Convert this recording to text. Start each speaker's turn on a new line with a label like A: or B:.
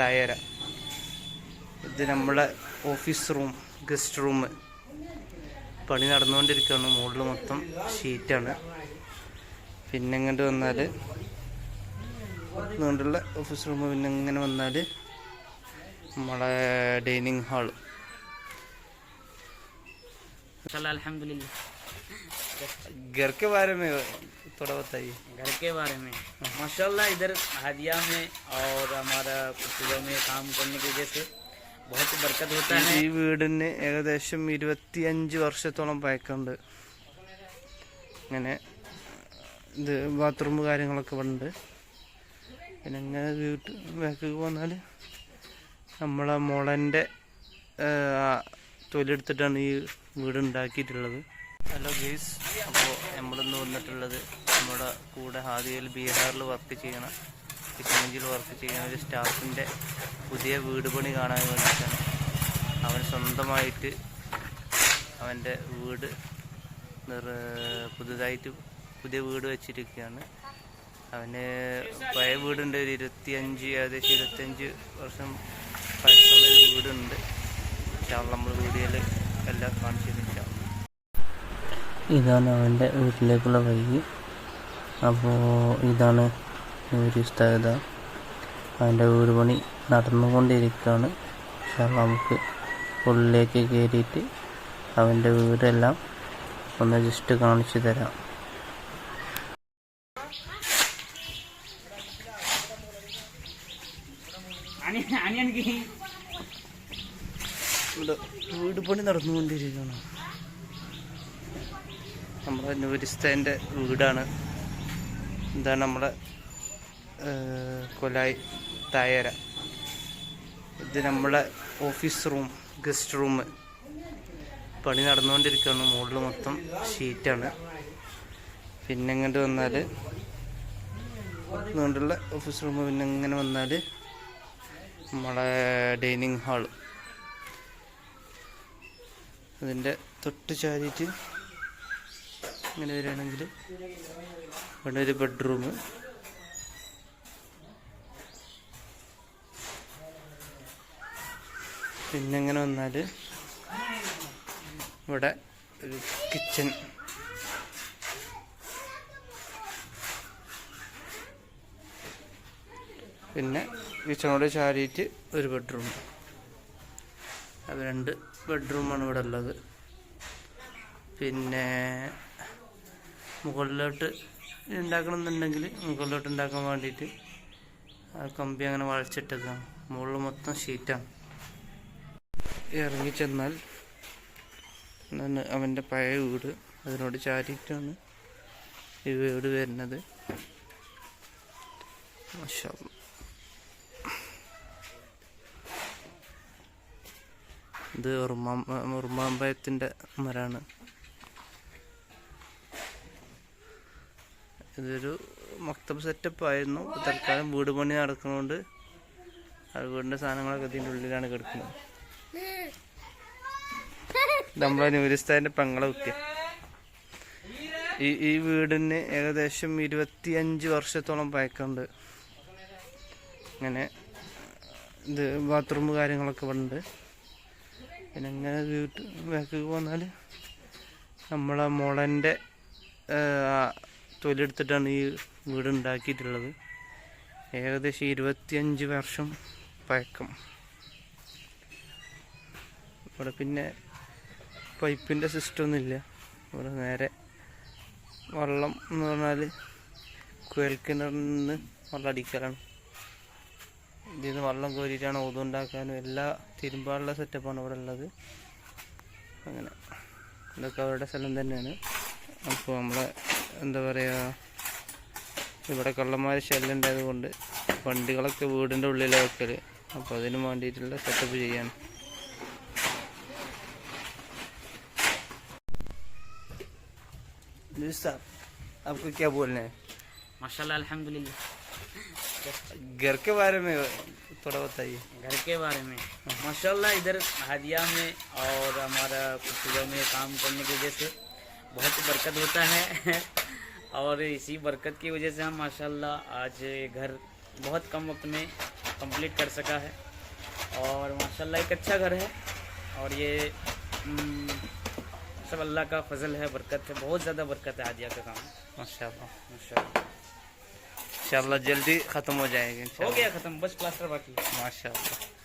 A: തായര. ഇത് നമ്മളെ office room guest room പണി നടന്നുകൊണ്ടിരിക്കുകയാണ്. മുകളിൽ മൊത്തം ഷീറ്റാണ് പിന്നെ ഇങ്ങോട്ട് വന്നാൽ നീണ്ടുള്ള ഓഫീസ് റൂം പിന്നെ ഇങ്ങനെ വന്നാൽ നമ്മളെ ഡൈനിങ്
B: ഹാൾ അലഹമില്ല
A: घर के बारे में थोड़ा बताइए
B: घर के बारे में माशाल्लाह इधर हादिया में और हमारा पुतलों में काम करने की वजह से बहुत बरकत होता है
A: ഈ വീടിന് ഏകദേശം ഇരുപത്തിയഞ്ച് വർഷത്തോളം പഴക്കമുണ്ട് ഇങ്ങനെ ഇത് ബാത്റൂം കാര്യങ്ങളൊക്കെ ഇവിടെ ഉണ്ട് പിന്നെ ഇങ്ങനെ വീട്ട് ബാക്കിൽ പോന്നാൽ നമ്മളെ മുളൻ്റെ തൊലിയെടുത്തിട്ടാണ് ഈ വീട് ഉണ്ടാക്കിയിട്ടുള്ളത് ഹലോ ഗെയ്സ് അപ്പോൾ നമ്മളിന്ന് വന്നിട്ടുള്ളത് നമ്മുടെ കൂടെ ഹാദിയയിൽ ബീഹാറിൽ വർക്ക് ചെയ്യണ കിഷൻഗഞ്ചിൽ വർക്ക് ചെയ്യുന്ന ഒരു സ്റ്റാഫിന്റെ പുതിയ വീട് പണി കാണാൻ വേണ്ടിയിട്ടാണ്. അവൻ സ്വന്തമായിട്ട് അവന്റെ വീട് പുതുതായിട്ട് പുതിയ വീട് വെച്ചിരിക്കുകയാണ്. അവന് പഴയ വീടുണ്ട് ഒരു ഇരുപത്തിയഞ്ച് ഏകദേശം ഇരുപത്തിയഞ്ച് വർഷം പഴക്കമുള്ള വീടുണ്ട്. പക്ഷേ നമ്മൾ വീഡിയോയിൽ എല്ലാം കാണിച്ചു തരാം. ഇതാണ് അവന്റെ വീട്ടിലേക്കുള്ള വഴി. അപ്പോൾ ഇതാണ് ഒരു സ്ഥലത. അവന്റെ വീട് പണി നടന്നുകൊണ്ടിരിക്കുകയാണ് കാരണം നമുക്ക് ഉള്ളിലേക്ക് കയറിയിട്ട് അവന്റെ വീടെല്ലാം ഒന്ന് ജസ്റ്റ് കാണിച്ചു തരാം. വീട് പണി നടന്നുകൊണ്ടിരിക്കുകയാണ്. നമ്മുടെ നൂരിസ്തേന്റെ വീടാണ്. ഇതാണ് നമ്മുടെ കൊലായി തായര. ഇത് നമ്മളെ ഓഫീസ് റൂം ഗസ്റ്റ് റൂം. പണി നടന്നുകൊണ്ടിരിക്കുകയാണ്. മുകളിൽ മൊത്തം ഷീറ്റാണ്. പിന്നെ ഇങ്ങോട്ട് വന്നാൽ ഇതുകൊണ്ടുള്ള ഓഫീസ് റൂം പിന്നെ ഇങ്ങനെ വന്നാൽ നമ്മളെ ഡൈനിങ് ഹാൾ. അതിന്റെ തൊട്ട് ചാരിയിട്ട് ഇങ്ങനെ വരികയാണെങ്കിൽ ഇവിടെ ഒരു ബെഡ്റൂം പിന്നെ ഇങ്ങനെ വന്നാൽ ഇവിടെ ഒരു കിച്ചൺ പിന്നെ കിച്ചണോട് ചാരിയിട്ട് ഒരു ബെഡ്റൂം അത് രണ്ട് ബെഡ്റൂമാണ് ഇവിടെ ഉള്ളത്. പിന്നെ മുകളിലോട്ട് ഉണ്ടാക്കണമെന്നുണ്ടെങ്കിൽ മുകളിലോട്ട് ഉണ്ടാക്കാൻ വേണ്ടിയിട്ട് ആ കമ്പി അങ്ങനെ വളച്ചിട്ടേക്കാം മുകളിൽ മൊത്തം ഷീറ്റാണ് ഇറങ്ങി ചെന്നാൽ അവന്റെ പഴയ വീട്. അതിനോട് ചാരിയിട്ടാണ് ഈ വീട് വരുന്നത്. ഇത് ഉറുമാമ്പയത്തിന്റെ മരമാണ്. ഇതൊരു മക്തബ് സെറ്റപ്പ് ആയിരുന്നു. തൽക്കാലം വീട് പണി നടക്കുന്നതുകൊണ്ട് ആ വീടിന്റെ സാധനങ്ങളൊക്കെ ഇതിന്റെ ഉള്ളിലാണ് കിടക്കുന്നത്. നമ്മളെ നൂരിസ്ഥാന്റെ പെങ്ങളെ കുട്ടിയ ഈ ഈ വീടിന് ഏകദേശം ഇരുപത്തിയഞ്ച് വർഷത്തോളം പഴക്കമുണ്ട്. അങ്ങനെ ഇത് ബാത്റൂം കാര്യങ്ങളൊക്കെ ഇവിടെ ഉണ്ട് പിന്നെ അങ്ങനെ വീട്ട് ബാക്കിൽ പോന്നാൽ നമ്മളെ മുളന്റെ തൊലിയെടുത്തിട്ടാണ് ഈ വീട് ഉണ്ടാക്കിയിട്ടുള്ളത് ഏകദേശം ഇരുപത്തിയഞ്ച് വർഷം പഴക്കം. ഇവിടെ പിന്നെ പൈപ്പിന്റെ സിസ്റ്റം ഒന്നുമില്ല ഇവിടെ നേരെ വെള്ളം എന്ന് പറഞ്ഞാൽ കുഴൽക്കിണറിൽ നിന്ന് വെള്ളം അടിക്കലാണ്. ഇതിൽ നിന്ന് വെള്ളം കോരിയിട്ടാണ് ഒതുണ്ടാക്കാനും എല്ലാ തിരുമ്പാനുള്ള സെറ്റപ്പാണ് ഇവിടെ ഉള്ളത്. അങ്ങനെ. ഇതൊക്കെ അവരുടെ സ്ഥലം തന്നെയാണ്. അപ്പോൾ നമ്മളെ എന്താ പറയുക ഇവിടെ കള്ളന്മാർ ശല്യം ഉണ്ടായത് കൊണ്ട് വണ്ടികളൊക്കെ വീടിൻ്റെ ഉള്ളിലാണ് വെക്കൽ അപ്പോൾ അതിന് വേണ്ടിയിട്ടുള്ള സെറ്റപ്പ് ചെയ്യാൻ जी साहब आपको क्या बोलना है
B: माशाल्लाह अल्हम्दुलिल्लाह
A: घर के बारे में थोड़ा बताइए
B: घर के बारे में माशाल्लाह इधर हादिया में और हमारा पुतलों में काम करने की वजह से बहुत बरकत होता है। और इसी बरकत की वजह से हम माशाल्लाह आज ये घर बहुत कम वक्त में कंप्लीट कर सका है। और माशाल्लाह एक अच्छा घर है। और ये हम्म, सब अल्लाह का फजल है बरकत है बहुत ज़्यादा बरकत है हादिया का काम।
A: माशा
B: माशाल्लाह।
A: इंशाल्लाह जल्दी ख़त्म हो जाएगा
B: हो गया ख़त्म बस प्लास्टर बाकी।
A: माशाल्लाह।